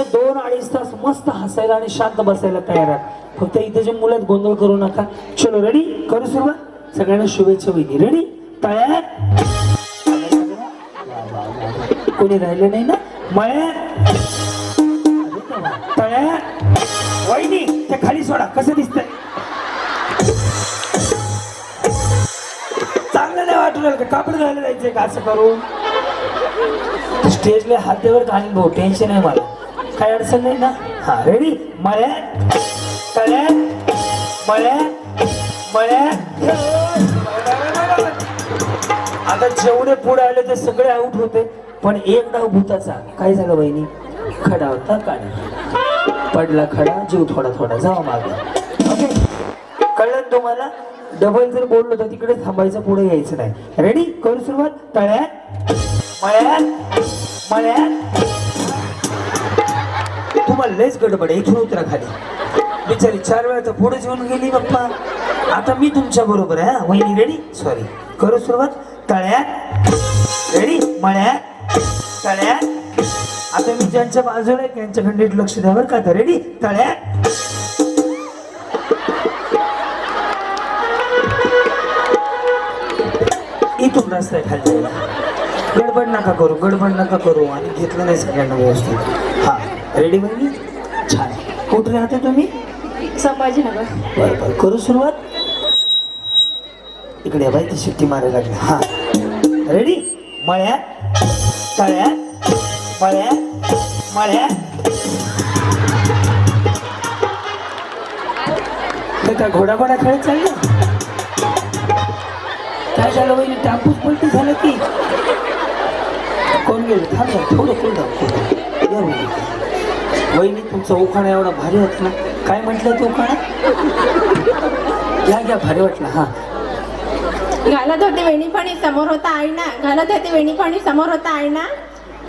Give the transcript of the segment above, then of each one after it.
असे दोन अडीच तास मस्त हसायला आणि शांत बसायला तयार आहात फक्त इथे जे मुलात गोंधळ करू नका. चलो रेडी करू सुरुवात? सगळ्यांना शुभेच्छा वहिनी रेडी तयार? कोणी राहिले नाही ना? मळ्यात तळ्यात वहिनी ते खाली सोडा. कसं दिसतंय? चांगलं नाही वाटू राहिलं का कापड घालायला जायचंय का असं करून? स्टेजला हातेवर घालीन भाऊ? टेन्शन आहे मला. काय अडचण नाही ना? हा रेडी मळ्यात तळ्यात मळ्यात मळ्यात आता जेवढे पुढे आले ते सगळे आऊट होते. पण एक डाव भूताचा काय झालं बहिणी खडा होता काढा. पडला खडा जीव थोडा थोडा जावा मागे. ओके कळलं तुम्हाला? डबल जर बोललो तर तिकडे थांबायचं पुढे यायचं नाही. रेडी करू सुरुवात? तळ्यात मळ्यात मळ्यात तुम्हाला लयच गडबड आहे. इथून उतरा खाली. बिचारी चार वेळा तर पुढे येऊन गेली बाप्पा. आता मी तुमच्या बरोबर आहे हा. वहिनी रेडी सॉरी करू सुरुवात. तळ्यात. रेडी मळ्यात. तळ्यात. आता मी ज्यांच्या बाजूला आहे त्यांच्याकडे लक्ष द्या बरं का तर रेडी तळ्यात. इथून रस्ता आहे खाली. जायला गडबड नका करू गडबड नका करू. आणि घेतलं नाही सगळ्यांना व्यवस्थित. हा. रेडी बहिणी छान. कुठे राहते तुम्ही? संभाजीनगर. बरं बरं करू सुरुवात? इकडे बाई ती शिट्टी मारायला लागली. हा. रेडी मळ्यात तळ्यात मळ्यात मळ्यात. हे काय घोडा घोडा खेळत चाललं? काय झालं वहिनी? टापूस पलटी झालं की? कोण गेलं? थांब थोडं थोडं. या वहिनी तुमचा उखाणा एवढा भारी होता ना. काय म्हटलं तो उखाणा? घ्या घ्या भारी वाटला हा. घालत होते वेणीपाणी समोर होता आईना. घालत होते वेणीपाणी समोर होता आईना.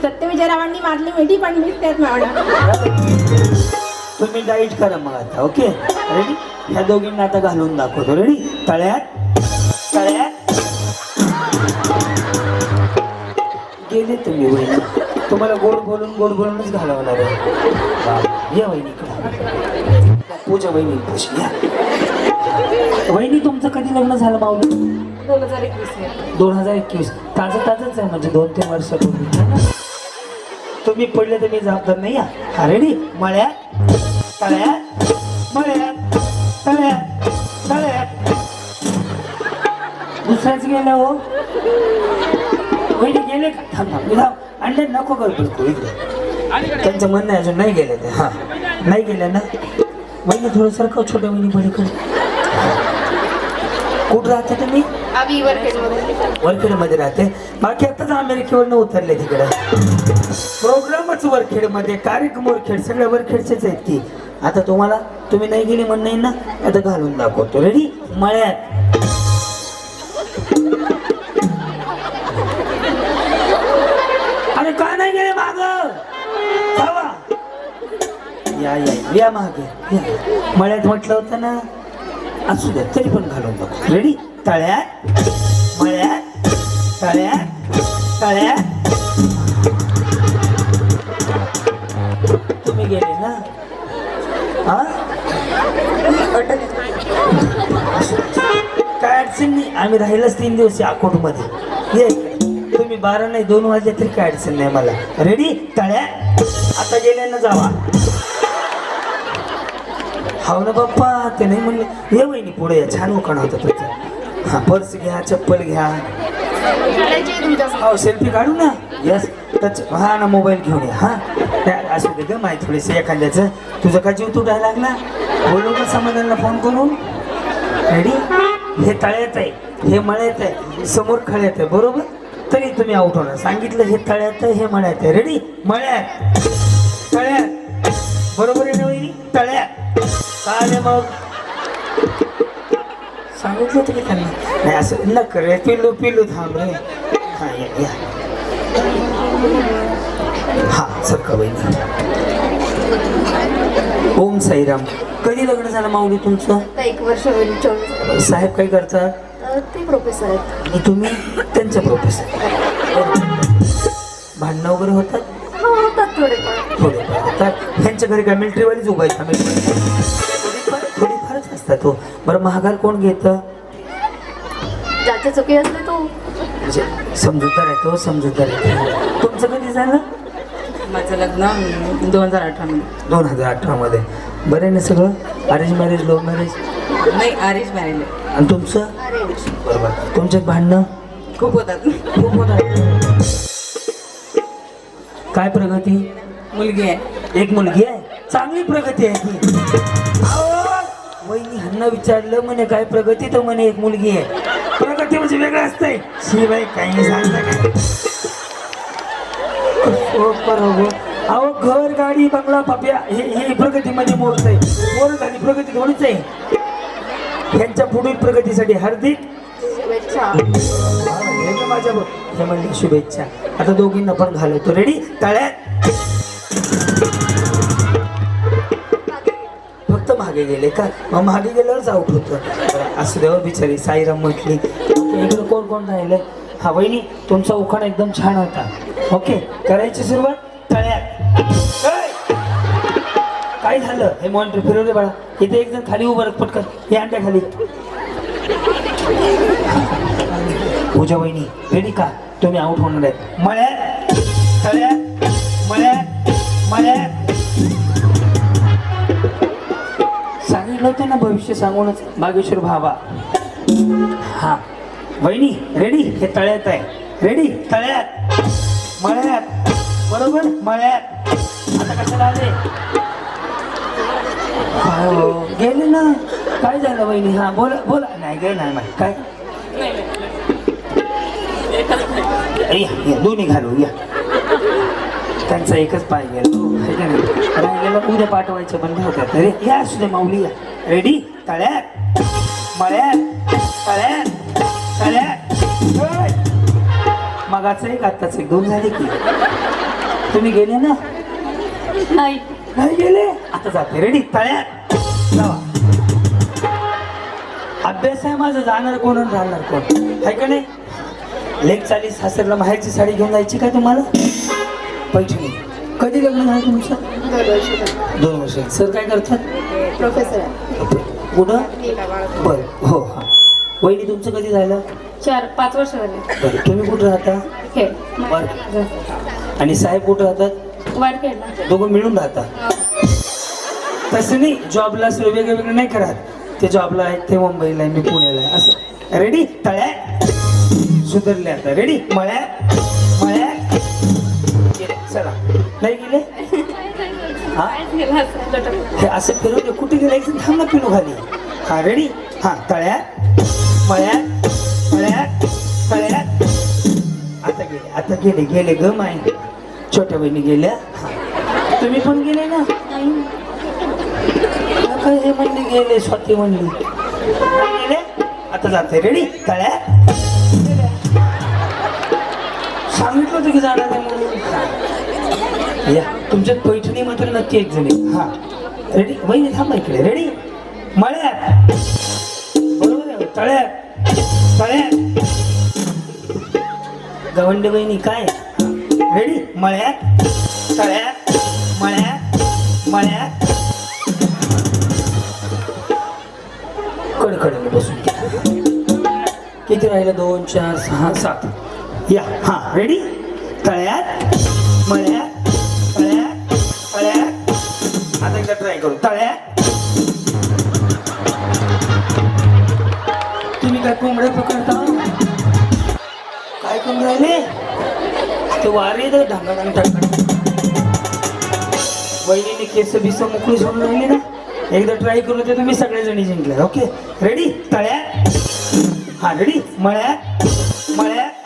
सत्यविजयरावांनी मारली मिठी पण दिसतेत म्हणा तुम्ही डाईट करा मग आता ओके? रेडी ह्या दोघींना आता घालून दाखवतो. रेडी तळ्यात. तळ्यात. गेले तुम्ही वहिनी. तुम्हाला गोड बोलून गोड बोलूनच घालावं लागेल. या वहिनी पूजा वहिनी पूजा या. वहिनी तुमचं कधी लग्न झालं माऊली? दोन हजार एकवीस. दोन हजार एकवीस ताजं ताजंच आहे म्हणजे दोन तीन वर्षापूर्वी. तुम्ही पडले तर मी जबाबदार नाही या अरे डी मळ्यात तळ्यात मळ्यात तळ्यात तळ्यात. दुसऱ्याच गेल्या हो. वहिनी गेले का? थांब थांब. अंडे नको कर बिलकुल इकडे. त्यांचं म्हणणं अजून नाही गेले ते हा. नाही गेले ना? वहिनी थोडं सारखं छोट्या वहिनी पलीकडे. कुठं राहता तुम्ही? वरखेडमध्ये. राहते. बाकी आताच अमेरिकेवरनं उतरले तिकडे. प्रोग्रामच वरखेडमध्ये कार्यक्रम वरखेड सगळ्या वरखेडचेच आहेत की आता तुम्हाला तुम्ही नाही गेली म्हण नाही ना? आता घालून दाखवतो. रेडी मळ्यात. या या या. मागे या. मळ्यात म्हटलं होतं ना असू द्या तरी पण घालून बघ. रेडी तळ्यात मळ्यात तळ्यात तळ्यात. तुम्ही गेले ना? हा? काय अडचण नाही आम्ही राहिलंच तीन दिवस अकोटमध्ये ये. तुम्ही बारा नाही दोन वाजले तरी काय अडचण नाही मला. रेडी तळ्या आता गेल्यानं जावा. हाव ना बाप्पा ते नाही म्हणले ये वहिनी पुढे या छान उखाण होतं तुझं. हा पर्स घ्या चप्पल घ्या. हो सेल्फी काढू ना. यस टच हा ना मोबाईल घेऊन या हा. त्या- असू दे ग माहिती थोडीशी एखाद्याचं. तुझं का जीव तुटायला लागला? बोलू का समाधानला फोन करून. रेडी हे तळ्यात आहे हे मळ्यात आहे समोर खळ्यात आहे बरोबर? तरी तुम्ही आउट होणार. सांगितलं हे तळ्यात आहे हे मळ्यात आहे. रेडी मळ्यात. तळ्यात. बरोबर आहे ना वहिनी? तळ्यात. चालेल मग. सांगितलं होतं की त्यांना? नाही असं न करे पिल्लू पिल्लू थांब रे. हा या या. हा सरका बहिणी ओम साईराम. कधी लग्न झालं माऊली तुमचं? एक वर्ष होईल चोवीस. साहेब काय करतात अ, ते प्रोफेसर आहेत. आणि तुम्ही? त्यांचे प्रोफेसर भांडणं वगैरे होतात? हो होतात थोडेफार. थोडेफार होतात ह्यांच्या घरी काय मिलिटरीवालीच उभा आहेत आम्ही थोडीफार थोडीफारच असतात हो. बरं महागार कोण घेतं? ज्याचे चुकी असले तो. म्हणजे समजूतदार आहे तो समजूतदार आहे तुमचं कधी झालं? माझं लग्न दोन हजार अठरामध्ये दोन हजार अठरामध्ये बरं आहे ना सगळं? अरेंज मॅरेज लव्ह मॅरेज नाही अरेंज मॅरेज आहे आणि तुमचं? बरोबर. तुमच्यात भांडणं? खूप होतात. खूप होणार काय प्रगती? मुलगी आहे. एक मुलगी आहे? चांगली प्रगती आहे ती. अहो, वहिनी ह्यांना विचारलं म्हणे काय प्रगती? तर म्हणे एक मुलगी आहे. प्रगती म्हणजे वेगळं असतंय. शिवाय काही नाही सांगता हो, बरोबर. अहो घर गाडी बंगला पाप्या हे हे प्रगतीमध्ये मोडत आहे मोर झाली प्रगती थोडीच आहे. यांच्या पुढील प्रगतीसाठी हार्दिक शुभेच्छा. हे ना माझ्या हे म्हणले शुभेच्छा. आता दोघींना पण घालवतो. रेडी तळ्यात. फक्त मागे गेले का? मग मागे गेल्यावरच जाऊ होतं. असं असू देवा हो बिचारी. साईराम म्हटली इकडं इकडे कोण कोण राहिले हा वहिनी तुमचा उखाण एकदम छान होता. ओके करायची सुरुवात? तळ्यात. काय झालं? हे मॉनिटर फिरवलं बाळा. इथे एक जण खाली उभं पटकन. हे अंड्या खाली. पूजा वहिनी रेडी का? तुम्ही आउट होणार आहेत. मळ्या तळ्या मळ्या मळ्या सांगितलं होतं ना भविष्य सांगूनच बागेश्वर भावा. हा. वहिनी रेडी हे तळ्यात आहे. रेडी तळ्यात. मळ्यात. बरोबर? मळ्यात. आता कसं आले? हो गेले ना. काय झालं वहिनी? हा बोला बोला. नाही गे नाही माहिती काय? या दोन्ही घालू या. त्यांचा एकच पाय गेला. है? राहिलेला उद्या पाठवायचं बंद होत्या अरे या असू दे माऊली या. रेडी तळ्यात. मळ्यात. तळ्यात. तळ्यात! मगाचं एक आत्ताच एक. दोन झाले की. तुम्ही गेले ना? नाही. नाही गेले? आता जाते. रेडी तळ्यात. जावा. अभ्यास आहे माझं. जाणार कोण राहणार कोण? आहे का नाही? लेख चालीस सासरला माहेरची साडी घेऊन जायची काय तुम्हाला? पैठणी. कधी लग्न झालं तुमचं? दोन वर्ष सर काय करतात? प्रोफेसर कुठं? बरं. हो हा. वहिनी तुमचं कधी झालं? चार पाच वर्ष झाले. बरं. तुम्ही कुठं राहता? आणि साहेब कुठं राहतात? वारखेडला दोघं मिळून राहता. तसं नाही जॉबला असं वेगळं वेगळं नाही करत. ते जॉबला आहेत ते मुंबईला आहे मी पुण्याला आहे. असं. रेडी तळ्या सुधरले आता. रेडी मळ्या? मळ्या? गेले चला. नाही गेले? हा? असं फिरवलं कुठे गेलायचं थांब ना पिलू खाली. हा रेडी हा तळ्या. मळ्या? मळ्या? तळ्या? आता गेले. आता गेले. गेले ग माय. छोट्या बहिणी गेल्या. तुम्ही पण गेले ना? काय हे म्हणले गेले. स्वाती म्हणली. गेले? आता जाते. रेडी तळ्या? सांगितलं होतं की जाणार नाही म्हणून. या तुमच्यात पैठणी मात्र नक्की एक जणी हा. रेडी वहिनी थांबा इकडे. रेडी मळ्यात. बरोबर आहे. तळ्यात. तळ्यात. गवंडे बहिणी काय? रेडी मळ्यात. तळ्यात. मळ्यात. मळ्यात. कडकडे बसून किती राहिलं? दोन चार सहा सात. या हा रेडी तळ्यात मळ्यात तळ्यात तळ्यात. आता एकदा ट्राय करू. तळ्यात. तुम्ही काय कोंबड्या पकडता? काय करून राहिले ते वारे तर ढांगाढांग बहिणीने केस बिस मोकळी सोडून राहिली ना? एकदा ट्राय करू ते तुम्ही सगळेजणी जिंकले. ओके रेडी तळ्यात. हा रेडी मळ्यात मळ्यात.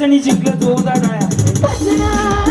अडचणी जिंकलं जोरदार दोनदा